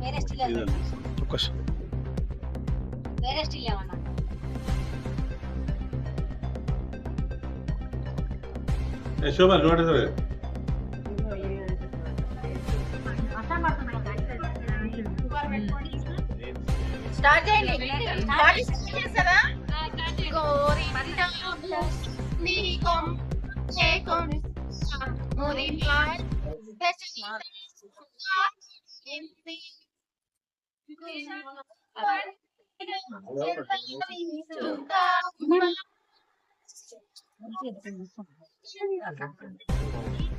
వేరే స్టిల్ వేరే స్టిల్ ఏమన్నా? శోభ నోడదు స్టార్ట్ చేయండి. స్టార్ట్ చేస్తారా Morning,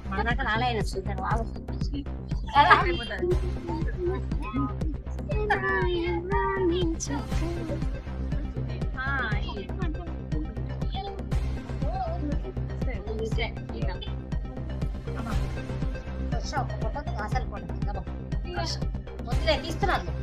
మన దాకా రాలే ఆయన చూద్దాం వాగు. అసలు తీస్తున్నాను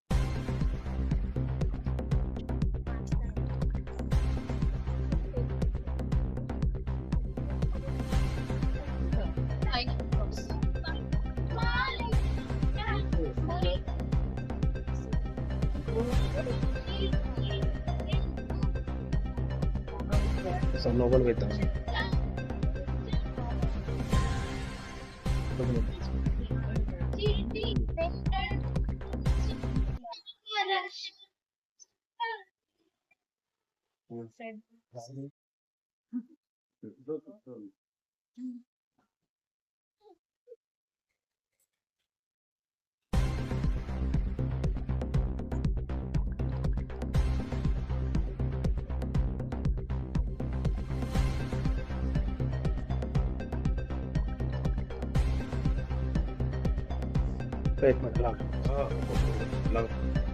Some novel with us. Said.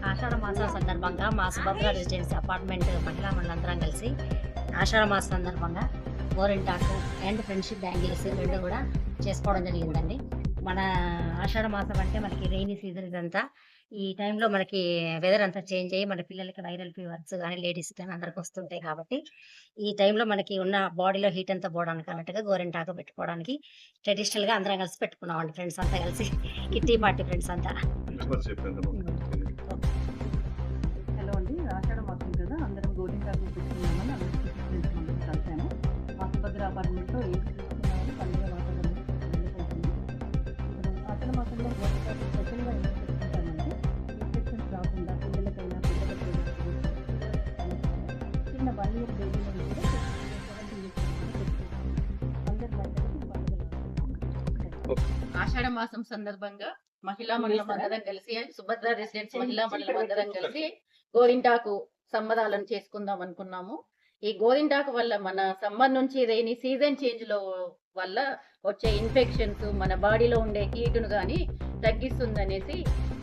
ఆషాఢ మాసం సందర్భంగా మా సుభద్ర రెసిడెన్సీ అపార్ట్మెంట్ మహిళా మండలందరం కలిసి ఆషాఢ మాసం సందర్భంగా గోరింటాకు అండ్ ఫ్రెండ్షిప్ బ్యాంగిల్స్ రెండు కూడా చేసుకోవడం జరిగిందండి. మన ఆషాఢ మాసం అంటే మనకి రెయినీ సీజన్ ఇదంతా. ఈ టైంలో మనకి వెదర్ అంతా చేంజ్ అయ్యి మన పిల్లలకి వైరల్ ఫీవర్స్ కానీ లేడీస్ కానీ అందరికి వస్తుంటాయి కాబట్టి ఈ టైంలో మనకి ఉన్న బాడీలో హీట్ అంతా పోవడానికి అన్నట్టుగా గోరింటాకు పెట్టుకోవడానికి ట్రెడిషనల్గా అందరం కలిసి పెట్టుకున్నామండి ఫ్రెండ్స్ అంతా కలిసి. కిట్టి పార్టీ ఫ్రెండ్స్ అంతా. స్పెషల్గా ఏం ఇన్ఫెక్షన్స్ రాకుండా పిల్లలకైనా చిన్న వన్ ఇయర్ బేబీ ఆషాఢ మాసం సందర్భంగా మహిళా మండలం అందరం కలిసి సుభద్ర రెసిడెన్స్ మహిళా మండలం అందరం కలిసి గోరింటాకు సంబరాలను చేసుకుందాం అనుకున్నాము. ఈ గోరింటాకు వల్ల మన సమ్మర్ నుంచి రైనీ సీజన్ చేంజ్లో వల్ల వచ్చే ఇన్ఫెక్షన్స్ మన బాడీలో ఉండే హీటును కానీ తగ్గిస్తుందనేసి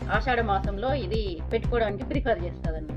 ఆషాఢ మాసంలో ఇది పెట్టుకోవడానికి ప్రిఫర్ చేస్తుంది